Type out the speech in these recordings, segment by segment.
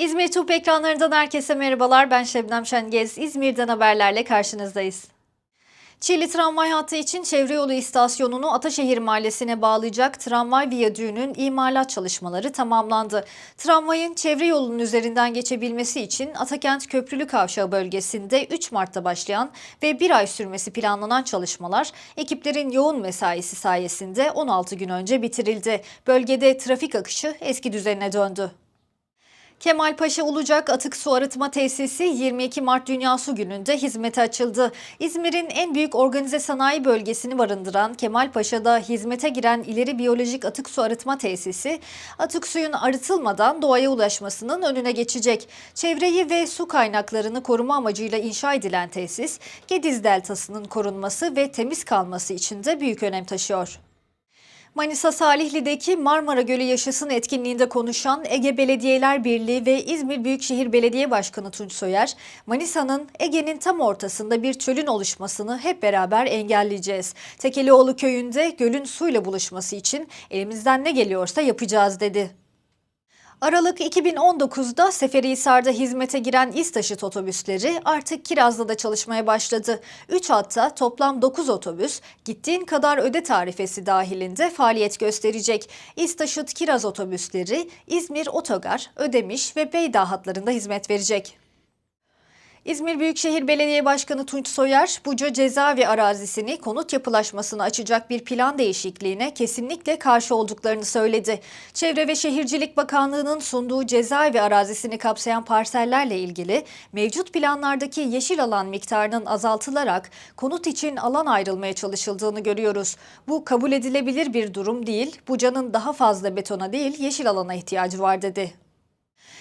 İzmir Tup ekranlarından herkese merhabalar. Ben Şebnem Şengez. İzmir'den haberlerle karşınızdayız. Çiğli tramvay hattı için çevre yolu istasyonunu Ataşehir Mahallesi'ne bağlayacak tramvay viyadüğünün imalat çalışmaları tamamlandı. Tramvayın çevre yolunun üzerinden geçebilmesi için Atakent Köprülü Kavşağı bölgesinde 3 Mart'ta başlayan ve bir ay sürmesi planlanan çalışmalar ekiplerin yoğun mesaisi sayesinde 16 gün önce bitirildi. Bölgede trafik akışı eski düzenine döndü. Kemalpaşa Ulucak Atık Su Arıtma Tesisi 22 Mart Dünya Su Günü'nde hizmete açıldı. İzmir'in en büyük organize sanayi bölgesini barındıran Kemalpaşa'da hizmete giren ileri biyolojik atık su arıtma tesisi, atık suyun arıtılmadan doğaya ulaşmasının önüne geçecek. Çevreyi ve su kaynaklarını koruma amacıyla inşa edilen tesis, Gediz Deltası'nın korunması ve temiz kalması için de büyük önem taşıyor. Manisa Salihli'deki Marmara Gölü Yaşasın etkinliğinde konuşan Ege Belediyeler Birliği ve İzmir Büyükşehir Belediye Başkanı Tunç Soyer, Manisa'nın Ege'nin tam ortasında bir çölün oluşmasını hep beraber engelleyeceğiz. Tekelioğlu köyünde gölün suyla buluşması için elimizden ne geliyorsa yapacağız dedi. Aralık 2019'da Seferihisar'da hizmete giren İstaşıt otobüsleri artık Kirazlı'da çalışmaya başladı. 3 hatta toplam 9 otobüs gittiğin kadar öde tarifesi dahilinde faaliyet gösterecek. İstaşıt Kiraz otobüsleri İzmir Otogar, Ödemiş ve Beydağ hatlarında hizmet verecek. İzmir Büyükşehir Belediye Başkanı Tunç Soyer, Buca cezaevi arazisini konut yapılaşmasına açacak bir plan değişikliğine kesinlikle karşı olduklarını söyledi. Çevre ve Şehircilik Bakanlığı'nın sunduğu cezaevi arazisini kapsayan parsellerle ilgili mevcut planlardaki yeşil alan miktarının azaltılarak konut için alan ayrılmaya çalışıldığını görüyoruz. Bu kabul edilebilir bir durum değil, Buca'nın daha fazla betona değil yeşil alana ihtiyacı var dedi.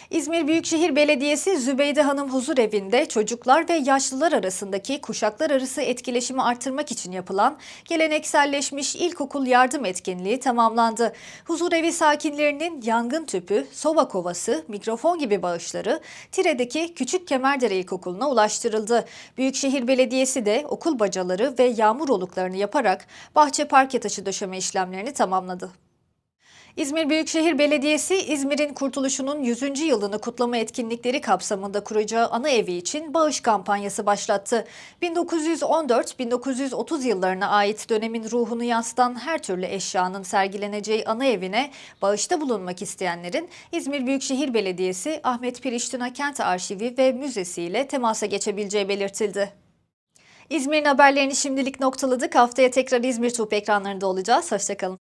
İzmir Büyükşehir Belediyesi Zübeyde Hanım Huzur Evi'nde çocuklar ve yaşlılar arasındaki kuşaklar arası etkileşimi artırmak için yapılan gelenekselleşmiş ilkokul yardım etkinliği tamamlandı. Huzur Evi sakinlerinin yangın tüpü, soba kovası, mikrofon gibi bağışları Tire'deki Küçük Kemerdere İlkokulu'na ulaştırıldı. Büyükşehir Belediyesi de okul bacaları ve yağmur oluklarını yaparak bahçe parke taşı döşeme işlemlerini tamamladı. İzmir Büyükşehir Belediyesi İzmir'in kurtuluşunun 100. yılını kutlama etkinlikleri kapsamında kuracağı ana evi için bağış kampanyası başlattı. 1914-1930 yıllarına ait dönemin ruhunu yansıtan her türlü eşyanın sergileneceği ana evine bağışta bulunmak isteyenlerin İzmir Büyükşehir Belediyesi Ahmet Piriştina Kent Arşivi ve Müzesi ile temasa geçebileceği belirtildi. İzmir'in haberlerini şimdilik noktaladık. Haftaya tekrar İzmir Tuğ ekranlarında olacağız. Hoşçakalın.